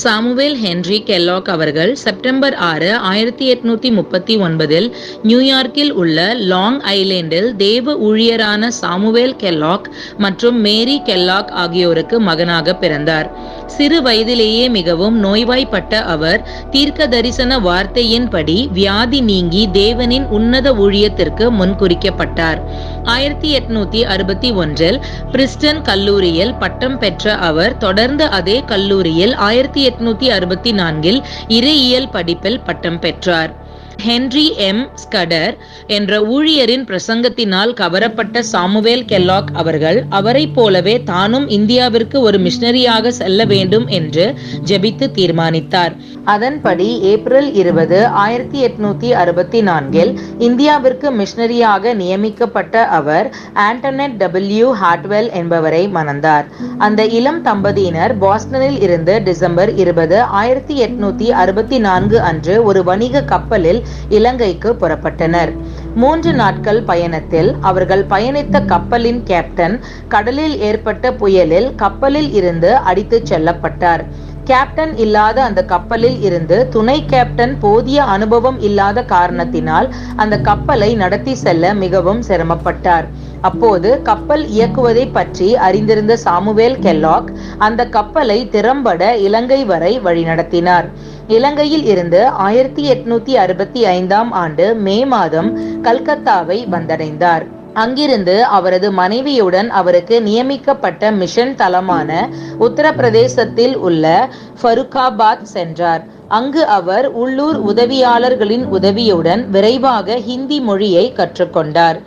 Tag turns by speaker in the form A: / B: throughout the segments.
A: Samuel Henry Kellogg அவர்கள் September ஆறு ஆயிரத்தி எட்நூத்தி முப்பத்தி ஒன்பதில் நியூயார்க்கில் உள்ள லாங் ஐலேண்டில் தேவ ஊழியரான சாமுவேல் கெல்லாக் மற்றும் மேரி கெல்லாக் ஆகியோருக்கு மகனாக பிறந்தார். சிறு வயதிலேயே மிகவும் நோய்வாய்ப்பட்ட அவர் தீர்க்க தரிசன வார்த்தையின்படி வியாதி நீங்கி தேவனின் உன்னத ஊழியத்திற்கு முன்குறிக்கப்பட்டார். ஆயிரத்தி எட்நூத்தி அறுபத்தி ஒன்றில் பிரிஸ்டன் கல்லூரியில் பட்டம் பெற்ற அவர் தொடர்ந்து அதே கல்லூரியில் ஆயிரத்தி எட்நூத்தி அறுபத்தி நான்கில் இறையியல் படிப்பில் பட்டம் பெற்றார். Henry M. ஸ்கடர் என்ற ஊழியரின் பிரசங்கத்தினால் கவரப்பட்ட சாமுவேல் கெல்லாக் அவர்கள் அவரைப் போலவே தானும் இந்தியாவிற்கு ஒரு மிஷனரியாக செல்ல வேண்டும் என்று ஜெபித்து தீர்மானித்தார். அதன்படி ஏப்ரல் இருபது ஆயிரத்தி எட்நூத்தி அறுபத்தி நான்கில் இந்தியாவிற்கு மிஷனரியாக நியமிக்கப்பட்ட அவர் ஆண்டனட் டபிள்யூ ஹாட்வெல் என்பவரை மணந்தார். அந்த இளம் தம்பதியினர் பாஸ்டனில் இருந்து டிசம்பர் இருபது ஆயிரத்தி எட்நூத்தி அறுபத்தி நான்கு அன்று ஒரு வணிக கப்பலில் இலங்கைக்கு புறப்பட்டனர். மூன்று நாட்கள் பயணத்தில் அவர்கள் பயணித்த கப்பலின் கேப்டன் கடலில் ஏற்பட்ட புயலில் கப்பலில் இருந்து அடித்துச் செல்லப்பட்டார். கேப்டன் இல்லாத அந்த கப்பலில் இருந்து துணை கேப்டன் போதிய அனுபவம் இல்லாத காரணத்தினால் அந்த கப்பலை நடத்தி செல்ல மிகவும் சிரமப்பட்டார். அப்போது கப்பல் இயக்குவதை பற்றி அறிந்திருந்த சாமுவேல் கெல்லாக் அந்த கப்பலை திறம்பட இலங்கை வரை வழிநடத்தினார். இலங்கையில் இருந்து ஆயிரத்தி எட்நூத்தி அறுபத்தி ஐந்தாம் ஆண்டு மே மாதம் கல்கத்தாவை வந்தடைந்தார். அங்கிருந்து அவரது மனைவியுடன் அவருக்கு நியமிக்கப்பட்ட மிஷன் தளமான உத்தரப்பிரதேசத்தில் உள்ள ஃபருக்காபாத் சென்றார். அங்கு அவர் உள்ளூர் உதவியாளர்களின் உதவியுடன் விரைவாக ஹிந்தி மொழியை கற்றுக்கொண்டார்.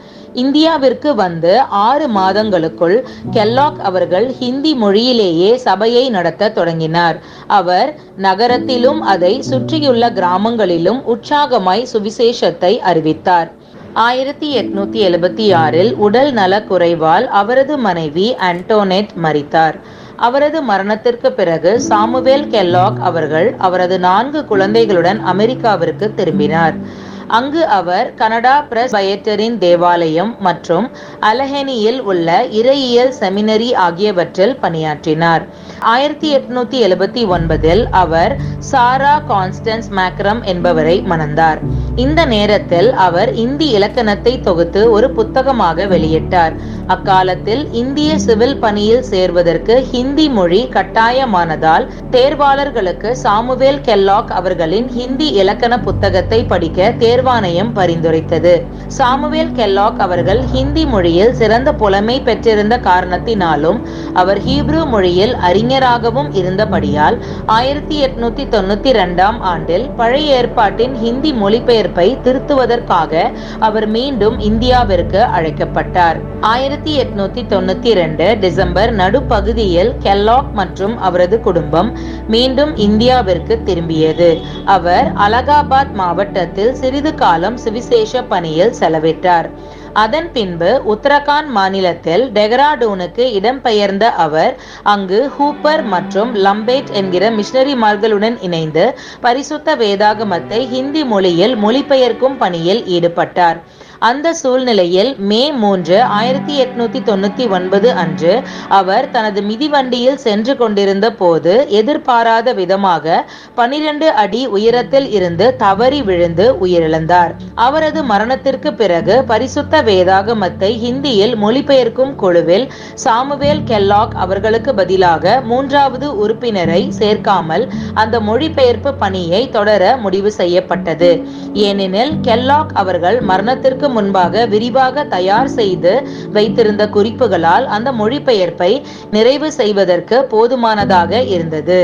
A: இந்தியாவிற்கு வந்து ஆறு மாதங்களுக்குள் கெல்லாக் அவர்கள் ஹிந்தி மொழியிலேயே சபையை நடத்த தொடங்கினார். அவர் நகரத்திலும் அதை சுற்றியுள்ள கிராமங்களிலும் உற்சாகமாய் சுவிசேஷத்தை அறிவித்தார். ஆயிரத்தி எட்நூத்தி எழுபத்தி ஆறில் உடல் நலக்குறைவால் அவரது மனைவி அண்டோனெட் மறித்தார் அவரது மரணத்திற்கு பிறகு சாமுவேல் கெல்லாக் அவர்கள் அவரது நான்கு குழந்தைகளுடன் அமெரிக்காவிற்கு திரும்பினார். அங்கு அவர் கனடா பிரஸ் பயட்டரின் தேவாலயம் மற்றும் அலஹெனியில் உள்ள இறையியல் செமினரி ஆகியவற்றில் பணியாற்றினார். ஆயிரத்தி எட்நூத்தி எழுபத்தி ஒன்பதில் அவர் சாரா கான்ஸ்டன்ஸ் மேக்ரம் என்பவரை மணந்தார். இந்த நேரத்தில் அவர் இந்தி இலக்கணத்தை தொகுத்து ஒரு புத்தகமாக வெளியிட்டார். அக்காலத்தில் இந்திய சிவில் பணியில் சேர்வதற்கு ஹிந்தி மொழி கட்டாயமானதால் தேர்வாளர்களுக்கு சாமுவேல் கெல்லாக் அவர்களின் ஹிந்தி இலக்கண புத்தகத்தை படிக்க தேர்வாணையம் பரிந்துரைத்தது. சாமுவேல் கெல்லாக் அவர்கள் ஹிந்தி மொழியில் சிறந்த புலமை பெற்றிருந்த காரணத்தினாலும் அவர் ஹீப்ரு மொழியில் அறிஞராகவும் இருந்தபடியால் ஆயிரத்தி எட்நூத்தி தொண்ணூத்தி இரண்டாம் ஆண்டில் பழைய ஏற்பாட்டின் ஹிந்தி மொழிபெயர் திருத்துவதற்காக அவர் மீண்டும் இந்தியாவிற்கு அழைக்கப்பட்டார். ஆயிரத்தி எட்நூத்தி தொண்ணூத்தி இரண்டு டிசம்பர் நடுப்பகுதியில் கெல்லாக் மற்றும் அவரது குடும்பம் மீண்டும் இந்தியாவிற்கு திரும்பியது. அவர் அலகாபாத் மாவட்டத்தில் சிறிது காலம் சுவிசேஷ பணியில் செலவிட்டார். அதன் பின்பு உத்தரகாண்ட் மாநிலத்தில் டெஹ்ராடூனுக்கு இடம்பெயர்ந்த அவர் அங்கு ஹூப்பர் மற்றும் லம்பேட் என்கிற மிஷனரிமார்களுடன் இணைந்து பரிசுத்த வேதாகமத்தை ஹிந்தி மொழியில் மொழிபெயர்க்கும் பணியில் ஈடுபட்டார். அந்த சூழ்நிலையில் மே மூன்று ஆயிரத்தி எட்நூத்தி தொண்ணூத்தி ஒன்பது அன்று அவர் தனது மிதிவண்டியில் சென்று கொண்டிருந்த போது எதிர்பாராத விதமாக பனிரெண்டு அடி உயரத்தில் இருந்து தவறி விழுந்து உயிரிழந்தார். அவரது மரணத்திற்கு பிறகு பரிசுத்த வேதாகமத்தை ஹிந்தியில் மொழிபெயர்க்கும் குழுவில் சாமுவேல் கெல்லாக் அவர்களுக்கு பதிலாக மூன்றாவது உறுப்பினரை சேர்க்காமல் அந்த மொழிபெயர்ப்பு பணியை தொடர முடிவு செய்யப்பட்டது. ஏனெனில் கெல்லாக் அவர்கள் மரணத்திற்கு முன்பாக விரிவாக தயார் செய்து வைத்திருந்த குறிப்புகளால் அந்த மொழிபெயர்ப்பை நிறைவு செய்வதற்கு போதுமானதாக இருந்தது.